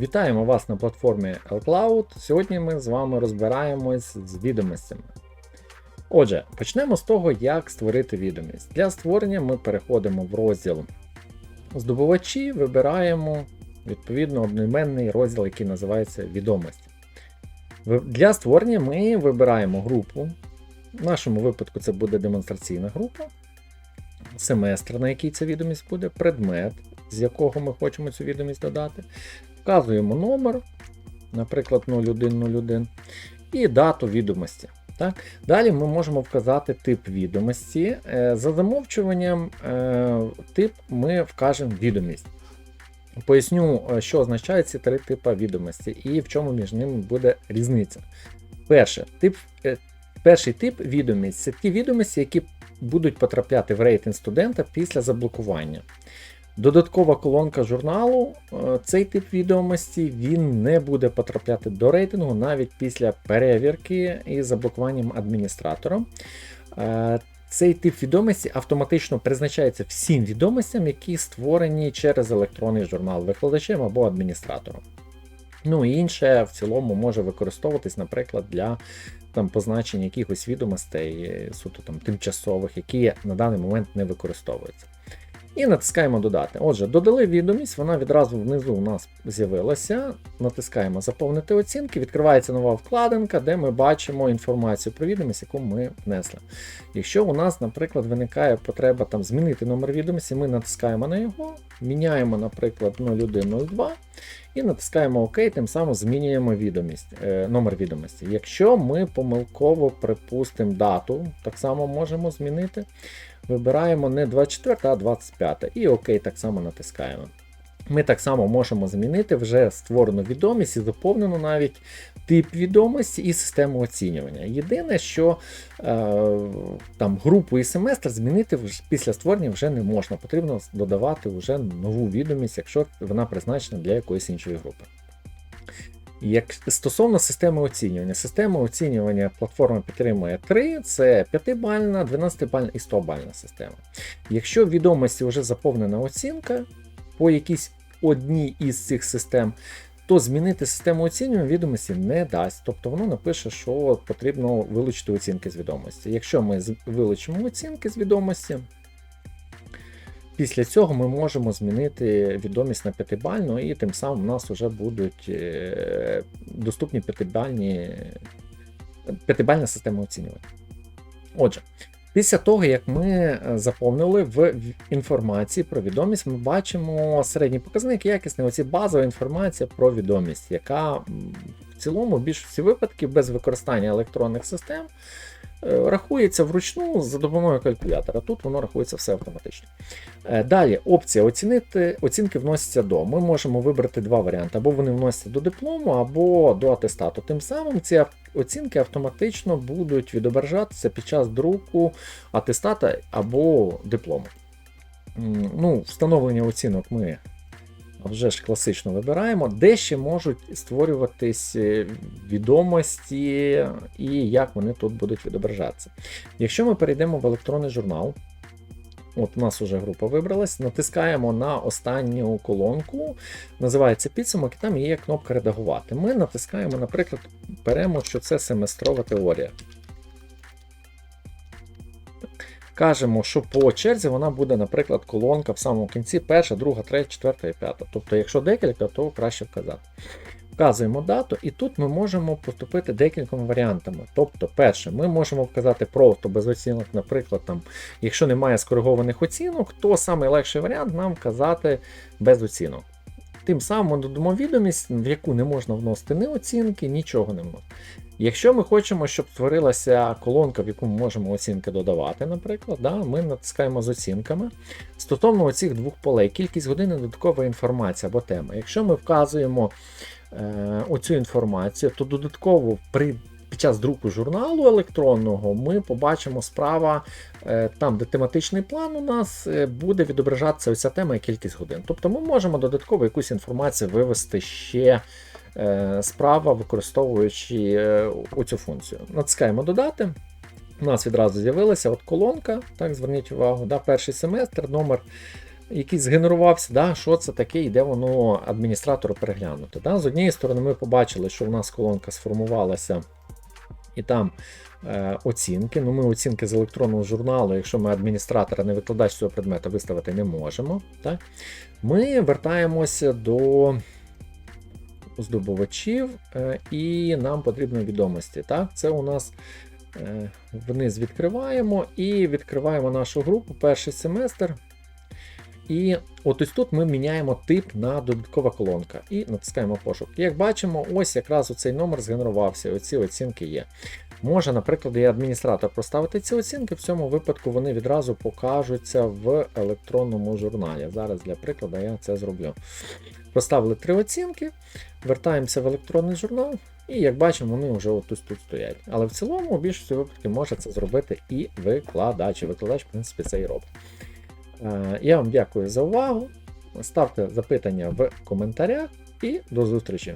Вітаємо вас на платформі L-Cloud. Сьогодні ми з вами розбираємось з відомостями. Отже, почнемо з того, як створити відомість. Для створення ми переходимо в розділ здобувачі, вибираємо відповідно одноіменний розділ, який називається відомості. Для створення ми вибираємо групу. В нашому випадку це буде демонстраційна група, семестр, на який ця відомість буде, предмет, з якого ми хочемо цю відомість додати. Вказуємо номер, наприклад, 0101, і дату відомості. Так? Далі ми можемо вказати тип відомості. Е, За замовчуванням е, тип ми вкажемо відомість. Поясню, е, що означають ці три типи відомості і в чому між ними буде різниця. Перше, тип, перший тип відомість це ті відомості, які будуть потрапляти в рейтинг студента після заблокування. Додаткова колонка журналу, е, цей тип відомості він не буде потрапляти до рейтингу навіть після перевірки і заблокуванням адміністратором. Е, Цей тип відомості автоматично призначається всім відомостям, які створені через електронний журнал викладачем або адміністратором. Ну і інше в цілому може використовуватись, наприклад, для там, позначення якихось відомостей е, суто там, тимчасових, які на даний момент не використовуються. І натискаємо додати. Отже, додали відомість, вона відразу внизу у нас з'явилася. Натискаємо Заповнити оцінки, відкривається нова вкладинка, де ми бачимо інформацію про відомість, яку ми внесли. Якщо у нас, наприклад, виникає потреба там, змінити номер відомості, ми натискаємо на його, міняємо, наприклад, 0102 і натискаємо ОК, тим самим змінюємо відомість, е, номер відомості. Якщо ми помилково припустимо дату, так само можемо змінити. Вибираємо не 24, а 25 і ОК так само натискаємо. Ми так само можемо змінити вже створену відомість і заповнену навіть тип відомості і систему оцінювання. Єдине, що е, там групу і семестр змінити після створення вже не можна. Потрібно додавати вже нову відомість, якщо вона призначена для якоїсь іншої групи. Як стосовно системи оцінювання, система оцінювання платформа підтримує 3, це 5-бальна, 12-бальна і 100-бальна система. Якщо в відомості вже заповнена оцінка по якійсь одній із цих систем, то змінити систему оцінювання відомості не дасть. Тобто воно напише, що потрібно вилучити оцінки з відомості. Якщо ми вилучимо оцінки з відомості, після цього ми можемо змінити відомість на п'ятибальну, і тим самим у нас вже будуть е, доступні п'ятибальні, п'ятибальна система оцінювання. Отже, після того, як ми е, заповнили в інформації про відомість, ми бачимо середній показник, якісний, оці базова інформація про відомість, яка в цілому в більшості випадків без використання електронних систем рахується вручну за допомогою калькулятора. Тут воно рахується все автоматично. Е, Далі опція оцінити, оцінки вносяться до. Ми можемо вибрати два варіанти: або вони вносяться до диплому, або до атестату. Тим самим ці оцінки автоматично будуть відображатися під час друку атестата або диплому. Ну, Встановлення оцінок ми вже ж класично вибираємо, де ще можуть створюватись е, відомості і як вони тут будуть відображатися. Якщо ми перейдемо в електронний журнал, От у нас вже група вибралась. Натискаємо на останню колонку, називається підсумок, і там є кнопка редагувати. Ми натискаємо, наприклад, беремо, що це семестрова теорія. Кажемо, що по черзі вона буде, наприклад, колонка в самому кінці, перша, друга, третя, четверта і п'ята. Тобто, якщо декілька, то краще вказати. Вказуємо дату, і тут ми можемо поступити декількома варіантами. Тобто, перше, ми можемо вказати просто без оцінок, наприклад, там, якщо немає скоригованих оцінок, то найлегший варіант нам вказати без оцінок. Тим самим ми додамо відомість, в яку не можна вносити ні оцінки, нічого не можна. Якщо ми хочемо, щоб створилася колонка, в яку ми можемо оцінки додавати, наприклад, да, ми натискаємо з оцінками. Стосовно оцих двох полей, кількість годин додаткова інформація або тема. Якщо ми вказуємо е, оцю інформацію, то додатково при під час друку журналу електронного ми побачимо справа, е, там, де тематичний план у нас е, буде відображатися оця тема і кількість годин. Тобто ми можемо додатково якусь інформацію вивести ще е, справа, використовуючи оцю функцію. Натискаємо додати. У нас відразу з'явилася от колонка, так, зверніть увагу, да, перший семестр, номер який згенерувався, да, що це таке, і де воно адміністратору переглянути. Да? З однієї сторони, ми побачили, що в нас колонка сформувалася, і там е, оцінки. Ну, Ми оцінки з електронного журналу, якщо ми адміністратора, не викладач цього предмета, виставити не можемо. Так? Ми вертаємося до здобувачів, е, і нам потрібні відомості. Так? Це у нас е, вниз відкриваємо і відкриваємо нашу групу перший семестр. І от ось тут ми міняємо тип на додаткова колонка і натискаємо пошук. Як бачимо, ось якраз оцей номер згенерувався, оці оцінки є. Може, наприклад, і адміністратор проставити ці оцінки, в цьому випадку вони відразу покажуться в електронному журналі. Зараз для прикладу я це зроблю. Поставили три оцінки, вертаємося в електронний журнал, і як бачимо, вони вже отут тут стоять. Але в цілому, у більшості випадків може це зробити і викладач. І викладач, в принципі, це і робить. Е, Я вам дякую за увагу. Ставте запитання в коментарях і до зустрічі!